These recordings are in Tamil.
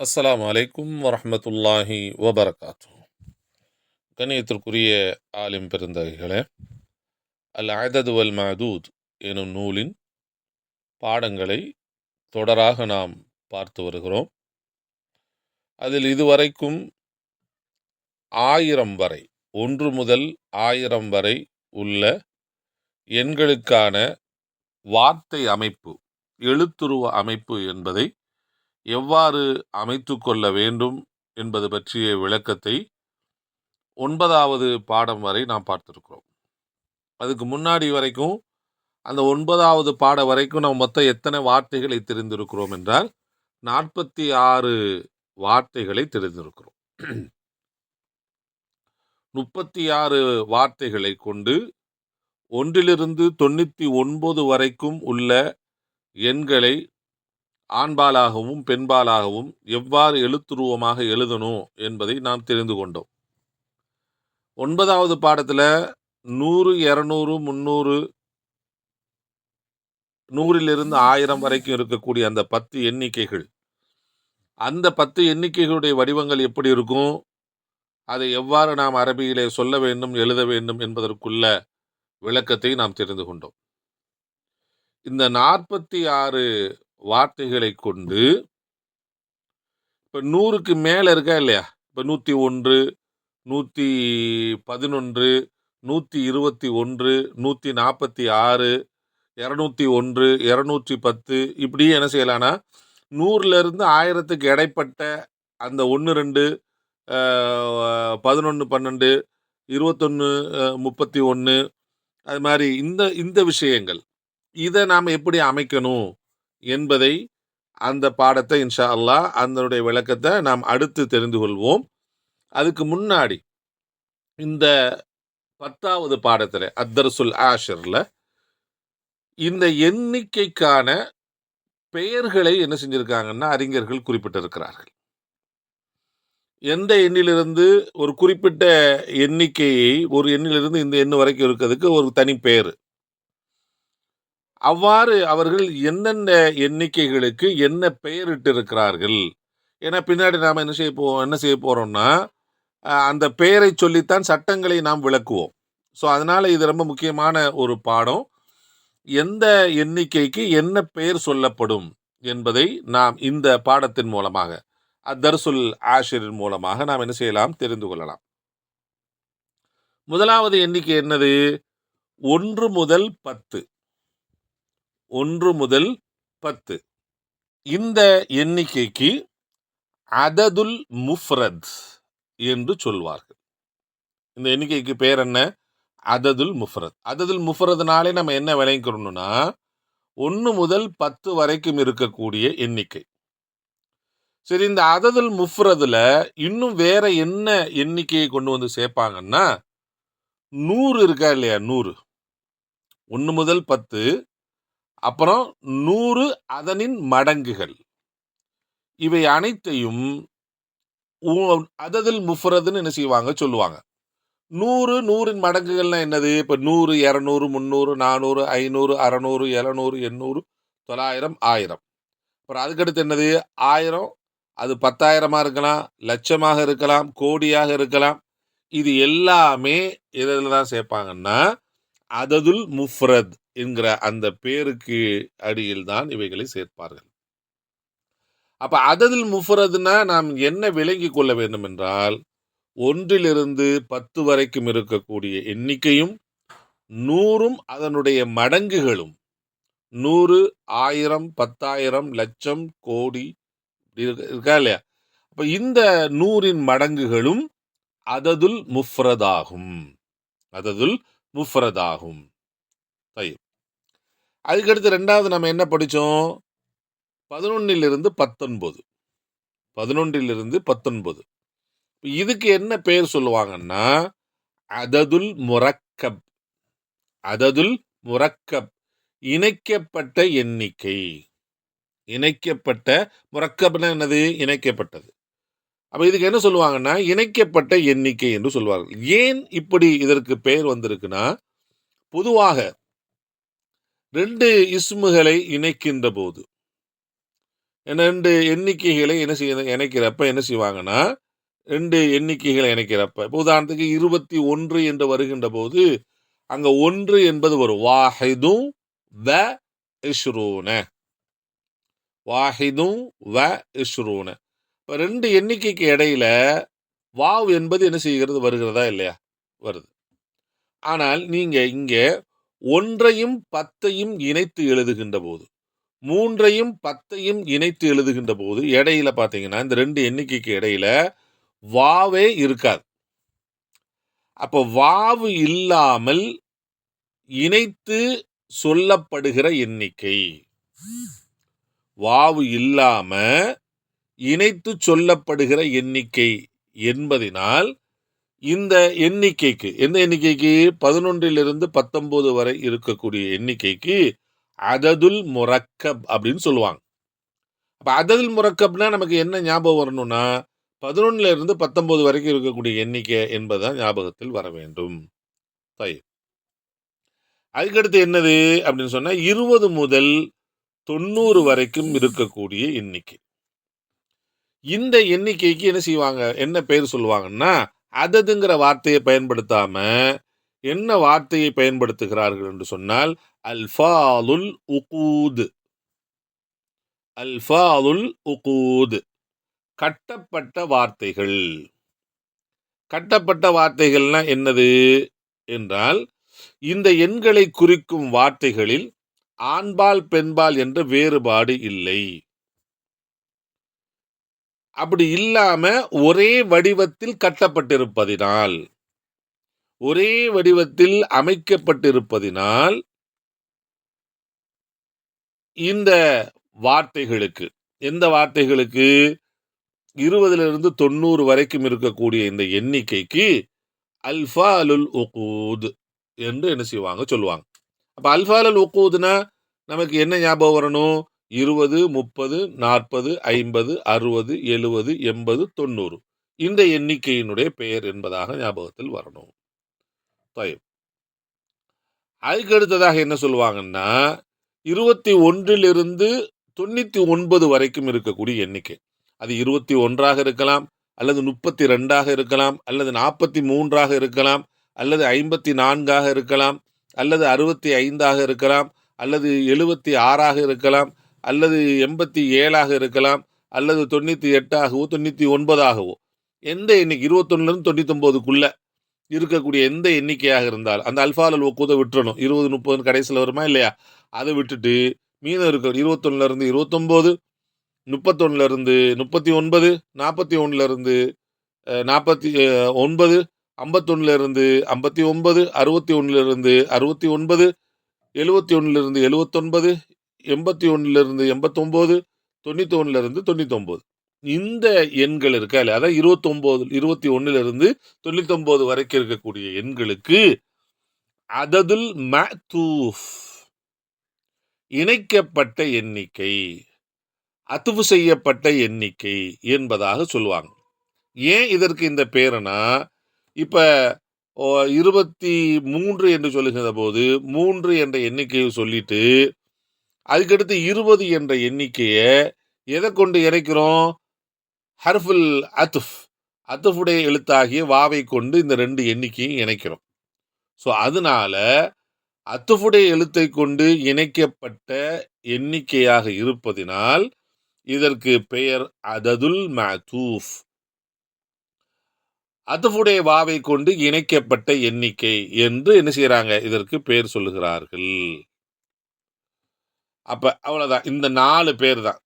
அஸ்லாம் அலைக்கும் வரமத்துல்லாஹி வபரகாத்து கணியத்திற்குரிய ஆலிம் பெருந்தகைகளே அல் அதது வல் மதூத் எனும் நூலின் பாடங்களை தொடராக நாம் பார்த்து வருகிறோம். அதில் இதுவரைக்கும் ஆயிரம் வரை ஒன்று முதல் ஆயிரம் வரை உள்ள எண்களுக்கான வார்த்தை அமைப்பு எழுத்துருவ அமைப்பு என்பதை எவ்வாறு அமைத்து கொள்ள வேண்டும் என்பது பற்றிய விளக்கத்தை ஒன்பதாவது பாடம் வரை நாம் பார்த்திருக்கிறோம். அதுக்கு முன்னாடி வரைக்கும் அந்த ஒன்பதாவது பாடம் வரைக்கும் நாம் மொத்தம் எத்தனை வார்த்தைகளை தெரிந்திருக்கிறோம் என்றால் நாற்பத்தி ஆறு வார்த்தைகளை தெரிந்திருக்கிறோம். முப்பத்தி ஆறு வார்த்தைகளை கொண்டு ஒன்றிலிருந்து தொண்ணூற்றி ஒன்பது வரைக்கும் உள்ள எண்களை ஆண்பாலாகவும் பெண்பாலாகவும் எவ்வாறு எழுத்துருவமாக எழுதணும் என்பதை நாம் தெரிந்து கொண்டோம். ஒன்பதாவது பாடத்தில் நூறு இரநூறு முந்நூறு நூறிலிருந்து ஆயிரம் வரைக்கும் இருக்கக்கூடிய அந்த பத்து எண்ணிக்கைகள். அந்த பத்து எண்ணிக்கைகளுடைய வடிவங்கள் எப்படி இருக்கும்? அதை எவ்வாறு நாம் அரபியிலே சொல்ல வேண்டும் எழுத வேண்டும் என்பதற்குள்ள விளக்கத்தை நாம் தெரிந்து கொண்டோம். இந்த நாற்பத்தி ஆறு வார்த்தைகளை கொண்டு இப்போ நூறுக்கு மேலே இருக்கா இல்லையா? இப்போ நூற்றி ஒன்று நூற்றி பதினொன்று நூற்றி இருபத்தி ஒன்று நூற்றி நாற்பத்தி ஆறு இரநூத்தி ஒன்று இரநூற்றி பத்து இப்படி என்ன செய்யலான்னா நூறுலேருந்து ஆயிரத்துக்கு இடைப்பட்ட அந்த ஒன்று ரெண்டு பதினொன்று பன்னெண்டு இருபத்தொன்று முப்பத்தி ஒன்று அது மாதிரி இந்த இந்த விஷயங்கள் இதை நாம் எப்படி அமைக்கணும்? என்பதை அந்த பாடத்தை இன்ஷா அல்லாஹ் அதனுடைய விளக்கத்தை நாம் அடுத்து தெரிந்து கொள்வோம். அதுக்கு முன்னாடி இந்த பத்தாவது பாடத்தில் அத்தர்சுல் ஆஷரில் இந்த எண்ணிக்கைக்கான பெயர்களை என்ன செஞ்சிருக்காங்கன்னா அறிஞர்கள் குறிப்பிட்டிருக்கிறார்கள். எந்த எண்ணிலிருந்து ஒரு குறிப்பிட்ட எண்ணிக்கையை ஒரு எண்ணிலிருந்து இந்த எண்ணு வரைக்கும் இருக்கிறதுக்கு ஒரு தனி பெயர். அவ்வாறு அவர்கள் எந்தெந்த எண்ணிக்கைகளுக்கு என்ன பெயரிட்டு இருக்கிறார்கள் ஏன்னா பின்னாடி நாம் என்ன செய்ய போ என்ன செய்ய போகிறோம்னா அந்த பெயரை சொல்லித்தான் சட்டங்களை நாம் விளக்குவோம். ஸோ அதனால் இது ரொம்ப முக்கியமான ஒரு பாடம். எந்த எண்ணிக்கைக்கு என்ன பெயர் சொல்லப்படும் என்பதை நாம் இந்த பாடத்தின் மூலமாக அத்தர்சுல் ஆஷிரின் மூலமாக நாம் என்ன செய்யலாம்? தெரிந்து கொள்ளலாம். முதலாவது எண்ணிக்கை என்னது? ஒன்று முதல் பத்து. ஒன்று முதல் பத்து. இந்த எண்ணிக்கைக்கு அததுல் முஃப்ரத் என்று சொல்வார்கள். இந்த எண்ணிக்கைக்கு பேர் என்ன? அததுல் முஃப்ரத். அததுல் முஃப்ரத்னாலே நம்ம என்ன விளைவிக்கிறோம்னா ஒன்று முதல் பத்து வரைக்கும் இருக்கக்கூடிய எண்ணிக்கை. சரி இந்த அததுல் முஃப்ரதுல இன்னும் வேற என்ன எண்ணிக்கையை கொண்டு வந்து சேர்ப்பாங்கன்னா நூறு இருக்கா இல்லையா? நூறு. ஒன்று முதல் பத்து அப்புறம் நூறு அதனின் மடங்குகள். இவை அனைத்தையும் அததில் முஃபரதுன்னு என்ன செய்வாங்க? சொல்லுவாங்க. நூறு நூறின் மடங்குகள்னா என்னது? இப்போ நூறு இரநூறு முந்நூறு நானூறு ஐநூறு அறநூறு எழுநூறு எண்ணூறு தொள்ளாயிரம் ஆயிரம். அப்புறம் அதுக்கடுத்து என்னது? ஆயிரம். அது பத்தாயிரமாக இருக்கலாம் லட்சமாக இருக்கலாம் கோடியாக இருக்கலாம். இது எல்லாமே இதில் தான் சேர்ப்பாங்கன்னா அததுல் முஃப்ரத் என்கிற அந்த பேருக்கு அடியில் தான் இவைகளை சேர்ப்பார்கள். அப்ப அததில் முஃப்ரதுனா நாம் என்ன விளங்கி கொள்ள வேண்டும் என்றால் ஒன்றிலிருந்து பத்து வரைக்கும் இருக்கக்கூடிய எண்ணிக்கையும் நூறும் அதனுடைய மடங்குகளும் நூறு ஆயிரம் பத்தாயிரம் லட்சம் கோடி இருக்கா இல்லையா? அப்ப இந்த நூறின் மடங்குகளும் அததுல் முஃப்ரதாகும். அததுல் முஃப்ரதாகும். அதுக்கடுத்து ரெண்டாவது நம்ம என்ன படித்தோம் பதினொன்னிலிருந்து பத்தொன்பது. பதினொன்றிலிருந்து பத்தொன்பது. இதுக்கு என்ன பெயர் சொல்லுவாங்கன்னா அததுல் முரக்கப். அததுல் முரக்கப். இணைக்கப்பட்ட எண்ணிக்கை. இணைக்கப்பட்ட முரக்கப்னா என்னது? இணைக்கப்பட்டது. அப்போ இதுக்கு என்ன சொல்லுவாங்கன்னா இணைக்கப்பட்ட எண்ணிக்கை என்று சொல்வார்கள். ஏன் இப்படி இதற்கு பெயர் வந்திருக்குன்னா பொதுவாக ரெண்டு இஸ்முகளை இணைக்கின்ற போது ரெண்டு எண்ணிக்கைகளை என்ன செய்ய இணைக்கிறப்ப என்ன செய்வாங்கன்னா ரெண்டு எண்ணிக்கைகளை இணைக்கிறப்ப இப்போ உதாரணத்துக்கு இருபத்தி ஒன்று என்று வருகின்ற போது அங்கே ஒன்று என்பது வரும் வாஹிதும் வ இஷ்ரூன. வாஹிதும் வ இஷ்ரூன. ரெண்டு எண்ணிக்கைக்கு இடையில வாவ் என்பது என்ன செய்கிறது? வருகிறதா? இல்லையா? வருது. ஆனால் நீங்கள் இங்கே ஒன்றையும் பத்தையும் இணைத்து எழுதுகின்ற போது மூன்றையும் பத்தையும் இணைத்து எழுதுகின்ற போது இடையில பார்த்தீங்கன்னா இந்த ரெண்டு எண்ணிக்கைக்கு இடையில வாவே இருக்காது. அப்போ வாவு இல்லாமல் இணைத்து சொல்லப்படுகிற எண்ணிக்கை. வாவு இல்லாமல் இணைத்து சொல்லப்படுகிற எண்ணிக்கை என்பதினால் இந்த எண்ணிக்கைக்கு எந்த எண்ணிக்கைக்கு? பதினொன்றிலிருந்து பத்தொன்பது வரை இருக்கக்கூடிய எண்ணிக்கைக்கு அததுல் முரக்கப் அப்படின்னு சொல்லுவாங்க. அப்போ அததுல் முரக்கப்னா நமக்கு என்ன ஞாபகம் வரணும்னா பதினொன்னுல இருந்து பத்தொன்பது வரைக்கும் இருக்கக்கூடிய எண்ணிக்கை என்பதுதான் ஞாபகத்தில் வர வேண்டும். தை அதுக்கடுத்து என்னது? அப்படின்னு சொன்னால் இருபது முதல் தொண்ணூறு வரைக்கும் இருக்கக்கூடிய எண்ணிக்கை. இந்த எண்ணிக்கைக்கு என்ன செய்வாங்க? என்ன பேர் சொல்லுவாங்கன்னா அததுங்கிற வார்த்தையை பயன்படுத்தாம என்ன வார்த்தையை பயன்படுத்துகிறார்கள் என்று சொன்னால் அல்ஃபாலுல் உகூது. அல்ஃபாலுல் உகூது. கட்டப்பட்ட வார்த்தைகள். கட்டப்பட்ட வார்த்தைகள்னா என்னது? என்றால் இந்த எண்களை குறிக்கும் வார்த்தைகளில் ஆண்பால் பெண்பால் என்ற வேறுபாடு இல்லை. அப்படி இல்லாம ஒரே வடிவத்தில் கட்டப்பட்டிருப்பதினால் ஒரே வடிவத்தில் அமைக்கப்பட்டிருப்பதினால் இந்த வார்த்தைகளுக்கு எந்த வார்த்தைகளுக்கு? இருபதுல இருந்து தொண்ணூறு வரைக்கும் இருக்கக்கூடிய இந்த எண்ணிக்கைக்கு அல்ஃபா அலுல் உகூத் என்று என்ன செய்வாங்க? சொல்லுவாங்க. அப்போ அல்ஃபா அலுல் உகூதுனா நமக்கு என்ன ஞாபகம் வரணும்? இருபது முப்பது நாற்பது ஐம்பது அறுபது எழுபது எண்பது தொண்ணூறு. இந்த எண்ணிக்கையினுடைய பெயர் என்பதாக ஞாபகத்தில் வரணும். தயம் அதுக்கு அடுத்ததாக என்ன சொல்லுவாங்கன்னா இருபத்தி ஒன்றிலிருந்து தொண்ணூற்றி ஒன்பது வரைக்கும் இருக்கக்கூடிய எண்ணிக்கை. அது இருபத்தி ஒன்றாக இருக்கலாம் அல்லது முப்பத்தி ரெண்டாக இருக்கலாம் அல்லது நாற்பத்தி மூன்றாக இருக்கலாம் அல்லது ஐம்பத்தி நான்காக இருக்கலாம் அல்லது அறுபத்தி ஐந்தாக இருக்கலாம் அல்லது எழுபத்தி ஆறாக இருக்கலாம் அல்லது எண்பத்தி ஏழாக இருக்கலாம் அல்லது தொண்ணூற்றி எட்டாகவோ தொண்ணூற்றி ஒன்பதாகவோ. எந்த எண்ணிக்கை இருபத்தொன்னுலேருந்து தொண்ணூத்தி இருக்கக்கூடிய எந்த எண்ணிக்கையாக இருந்தாலும் அந்த அல்ஃபாலல் ஒக்குதை விட்டுறணும். இருபது முப்பதுன்னு கடைசியில் வருமா இல்லையா? அதை விட்டுட்டு மீதம் இருக்க இருபத்தொன்னுலேருந்து இருபத்தொம்போது முப்பத்தொன்னுலேருந்து முப்பத்தி ஒன்பது நாற்பத்தி ஒன்றுலேருந்து நாற்பத்தி ஒன்பது ஐம்பத்தொன்னுலேருந்து ஐம்பத்தி ஒன்பது அறுபத்தி ஒன்றுலேருந்து அறுபத்தி ஒன்பது எழுபத்தி ஒன்றுலேருந்து எழுபத்தொன்பது எண்பத்தி ஒன்றுலேருந்து எண்பத்தொம்போது தொண்ணூற்றி ஒன்றுலேருந்து தொண்ணூத்தொம்போது. இந்த எண்கள் இருக்கா? இல்லையா அதான் இருபத்தொம்போது இருபத்தி ஒன்றுலேருந்து தொண்ணூத்தொம்போது வரைக்கும் இருக்கக்கூடிய எண்களுக்கு அததுல் மத்தூஃப் இணைக்கப்பட்ட எண்ணிக்கை அத்துவு செய்யப்பட்ட எண்ணிக்கை என்பதாக சொல்லுவாங்க. ஏன் இதற்கு இந்த பேருனா இப்போ இருபத்தி மூன்று என்று சொல்லுகிற போது மூன்று என்ற எண்ணிக்கையை சொல்லிட்டு அதுக்கடுத்து இருபது என்ற எண்ணிக்கையை எதை கொண்டு இறைக்கிறோம் ஹர்ஃபுல் அத்துஃப். அத்துஃபுடைய எழுத்தாகிய வாவை கொண்டு இந்த ரெண்டு எண்ணிக்கையும் இணைக்கிறோம். ஸோ அதனால அத்துஃபுடைய எழுத்தை கொண்டு இணைக்கப்பட்ட எண்ணிக்கையாக இருப்பதினால் இதற்கு பெயர் அததுல் மதூஃப் அத்துஃபுடைய வாவை கொண்டு இணைக்கப்பட்ட எண்ணிக்கை என்று என்ன செய்கிறாங்க இதற்கு பெயர் சொல்லுகிறார்கள். அப்போ அவ்வளோதான் இந்த நாலு பேர் தான்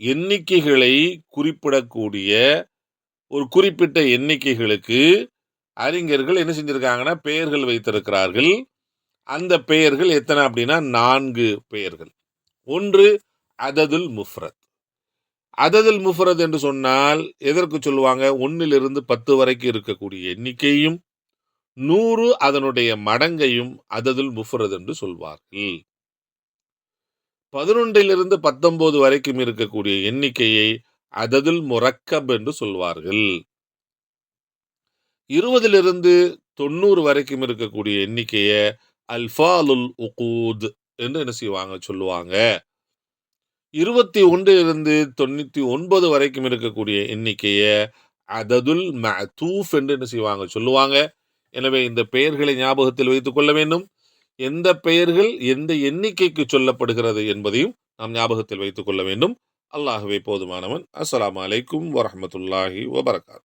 எண்ணிக்கைகளை குறிப்பிடக்கூடிய ஒரு குறிப்பிட்ட எண்ணிக்கைகளுக்கு அறிஞர்கள் என்ன செஞ்சுருக்காங்கன்னா பெயர்கள் வைத்திருக்கிறார்கள். அந்த பெயர்கள் எத்தனை அப்படின்னா நான்கு பெயர்கள். ஒன்று அததுல் முஃப்ரத். அததுல் முஃப்ரத் என்று சொன்னால் எதற்கு சொல்லுவாங்க? ஒன்றிலிருந்து பத்து வரைக்கும் இருக்கக்கூடிய எண்ணிக்கையும் நூறு அதனுடைய மடங்கையும் அததுல் முஃப்ரத் என்று சொல்வார்கள். பதினொன்றிலிருந்து பத்தொன்பது வரைக்கும் இருக்கக்கூடிய எண்ணிக்கையை அததுல் முரக்கப் என்று சொல்வார்கள். இருபதிலிருந்து தொண்ணூறு வரைக்கும் இருக்கக்கூடிய எண்ணிக்கையை அல்ஃபாலுல் உகூத் என்று என்ன செய்வாங்க? சொல்லுவாங்க. இருபத்தி ஒன்றிலிருந்து தொண்ணூற்றி ஒன்பது வரைக்கும் இருக்கக்கூடிய எண்ணிக்கையை அததுல் மஅதூஃப் என்று என்ன செய்வாங்க? சொல்லுவாங்க. எனவே இந்த பெயர்களை ஞாபகத்தில் வைத்துக் கொள்ள வேண்டும். எந்த பெயர்கள் எந்த எண்ணிக்கைக்கு சொல்லப்படுகிறது என்பதையும் நாம் ஞாபகத்தில் வைத்துக் கொள்ள வேண்டும். அல்லாஹுவே போதுமானவன். அஸ்லாம் அலைக்கும் வரமத்துல்லாஹி வபரகாத்.